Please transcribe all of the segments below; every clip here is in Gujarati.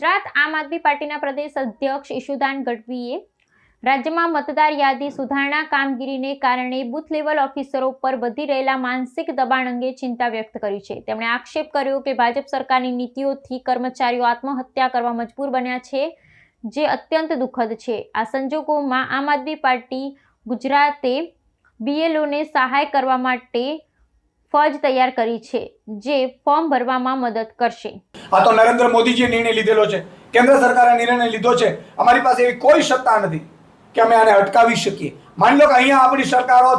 ગુજરાત આમ આદમી પાર્ટીના પ્રદેશ અધ્યક્ષ ઈશુદાન ગઢવીએ રાજ્યમાં મતદાર યાદી સુધારણા કામગીરીને કારણે બૂથ લેવલ ઓફિસરો પર વધી રહેલા માનસિક દબાણ અંગે ચિંતા વ્યક્ત કરી છે. તેમણે આક્ષેપ કર્યો કે ભાજપ સરકારની નીતિઓથી કર્મચારીઓ આત્મહત્યા કરવા મજબૂર બન્યા છે, જે અત્યંત દુઃખદ છે. આ સંજોગોમાં આમ આદમી પાર્ટી ગુજરાતે બીએલઓને સહાય કરવા માટે ફોજ તૈયાર કરી છે, જે ફોર્મ ભરવામાં મદદ કરશે. આ તો નરેન્દ્ર મોદીજીએ નિર્ણય લીધેલો છે. કેન્દ્ર સરકારે નિર્ણય લીધો છે. અમારી પાસે એવી કોઈ સત્તા નથી કે અમે આને અટકાવી શકીએ. માની લો કે અહીંયા આપણી સરકારો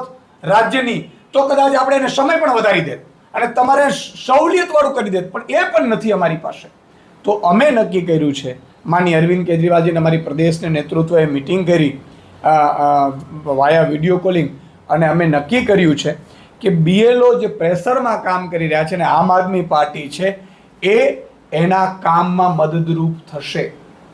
રાજ્યની, તો કદાચ આપણે એને સમય પણ વધારી દે અને તમારે સહુલિયતવાળું કરી દેત, પણ એ પણ નથી અમારી પાસે. તો અમે નક્કી કર્યું છે માની અરવિંદ કેજરીવાલજીને અમારી પ્રદેશને નેતૃત્વએ મિટિંગ કરી વાયા વીડિયો કોલિંગ અને અમે નક્કી કર્યું છે કે બીએલઓ જે પ્રેશરમાં કામ કરી રહ્યા છે ને આમ આદમી પાર્ટી છે, એ એના કામમાં મદદરૂપ થશે.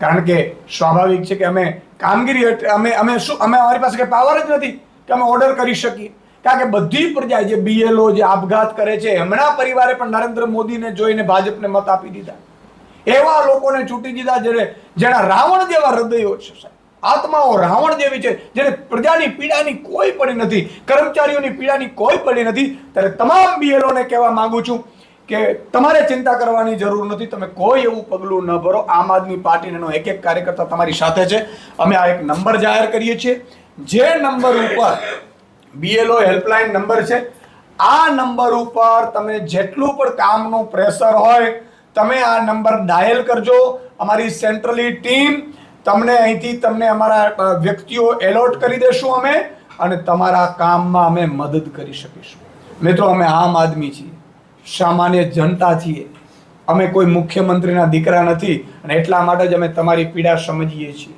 કારણ કે સ્વાભાવિક છે કે અમે કામગીરી અમે અમે શું, અમે અમારી પાસે કંઈ પાવર જ નથી કે અમે ઓર્ડર કરી શકીએ. કારણ કે બધી પ્રજા જે બીએલઓ જે આપઘાત કરે છે, એમના પરિવારે પણ નરેન્દ્ર મોદીને જોઈને ભાજપને મત આપી દીધા. એવા લોકોને ચૂંટી દીધા જેને, જેના રાવણ જેવા હૃદયો છે સાહેબ. આત્માઓ રાવણ જેવી છે, જેને પ્રજાની પીડાની કોઈ પડી નથી, કર્મચારીઓની પીડાની કોઈ પડી નથી. ત્યારે તમામ બીએલઓને કહેવા માંગુ છું કે તમારે ચિંતા કરવાની જરૂર નથી. તમે કોઈ એવું પગલું ન ભરો. આમ આદમી પાર્ટીનો એક એક કાર્યકર્તા તમારી સાથે છે. અમે આ એક નંબર જાહેર કરીએ છીએ. જે નંબર ઉપર બીએલઓ હેલ્પલાઇન નંબર છે, આ નંબર ઉપર તમે જેટલું પણ કામનું પ્રેશર હોય, તમે આ નંબર ડાયલ કરજો. અમારી સેન્ટ્રલી ટીમ તમને અહીંથી તમને અમારા વ્યક્તિઓ એલોટ કરી દેશું અમે અને તમારા કામમાં અમે મદદ કરી શકીશું. મિત્રો, અમે આમ આદમી છીએ. સામાન્ય જનતા છીએ. અમે કોઈ મુખ્યમંત્રીના દીકરા નથી અને એટલા માટે જ અમે તમારી પીડા સમજીએ છીએ.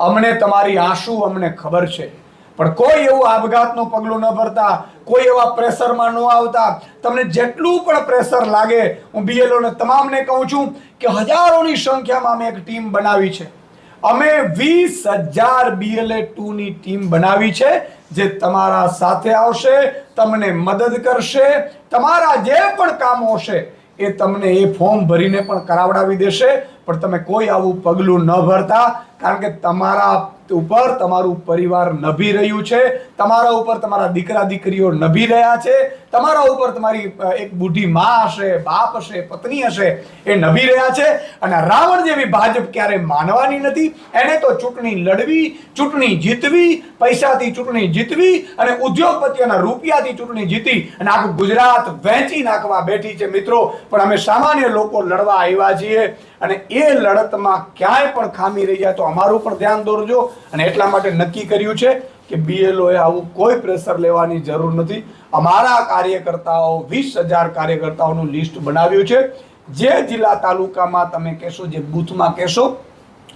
અમને તમારી આંસુ અમને ખબર છે. પણ કોઈ એવું આપઘાતનું પગલું ન ભરતા, કોઈ એવા પ્રેશરમાં ન આવતા. તમને જેટલું પણ પ્રેશર લાગે, હું બીએલઓને તમામને કહું છું કે હજારોની સંખ્યામાં અમે એક ટીમ બનાવી છે. અમે વીસ હજાર બીએલએ ટુ ની ટીમ બનાવી છે, જે તમારા સાથે આવશે, તમને મદદ કરશે, તમારા જે પણ કામો હશે, એ તમને એ ફોર્મ ભરીને પણ કરાવડાવી દેશે. પણ તમે કોઈ આવું પગલું ન ભરતા, કારણ કે તમારા ઉપર તમારું પરિવાર નભી રહ્યું છે, તમારા ઉપર તમારા દીકરા દીકરીઓ નભી રહ્યા છે, તમારા ઉપર તમારી એક બુઢી મા હશે, બાપ હશે, પત્ની હશે, એ નભી રહ્યા છે, અને રાવણ જેવી ભાજપ ક્યારે માનવાની નથી? એને તો ચૂંટણી લડવી, ચૂંટણી જીતવી, પૈસાથી ચૂંટણી જીતવી, અને ઉદ્યોગપતિઓના રૂપિયાથી ચૂંટણી જીતી, અને આખું ગુજરાત વહેંચી નાખવા બેઠી છે મિત્રો. પણ અમે સામાન્ય લોકો લડવા આવ્યા છીએ. અને એ લડતમાં ક્યાંય પણ ખામી રહી જાય તો અમારું પણ ધ્યાન દોરજો. અને એટલા માટે નક્કી કર્યું છે કે બીએલઓએ આવું કોઈ પ્રેશર લેવાની જરૂર નથી. અમારા કાર્યકર્તાઓ, વીસ હજાર કાર્યકર્તાઓનું લિસ્ટ બનાવ્યું છે. જે જિલ્લા તાલુકામાં તમે કહેશો, જે બૂથમાં કહેશો,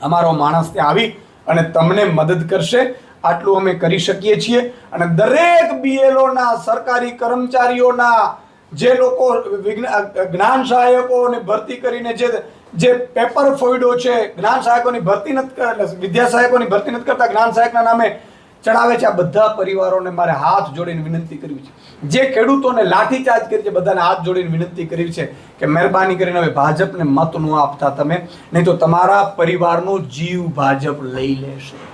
અમારો માણસ ત્યાં આવી અને તમને મદદ કરશે. આટલું અમે કરી શકીએ છીએ. અને દરેક બીએલઓના સરકારી કર્મચારીઓના જે લોકો જ્ઞાન સહાયકોને ભરતી કરીને જે જે પેપર ફોઈડો છે, જ્ઞાન સહાયકોની ભરતી નથી વિદ્યા સહાયકોની ભરતી નથી કરતા જ્ઞાન સહાયકના નામે ચડાવે છે. આ બધા પરિવારોને મારે હાથ જોડીને વિનંતી કરવી છે. જે ખેડૂતોને લાઠીચાર્જ કરી છે, બધાને હાથ જોડીને વિનંતી કરવી છે કે મહેરબાની કરીને હવે ભાજપને મત ન આપતા તમે, નહીં તો તમારા પરિવારનો જીવ ભાજપ લઈ લેશે.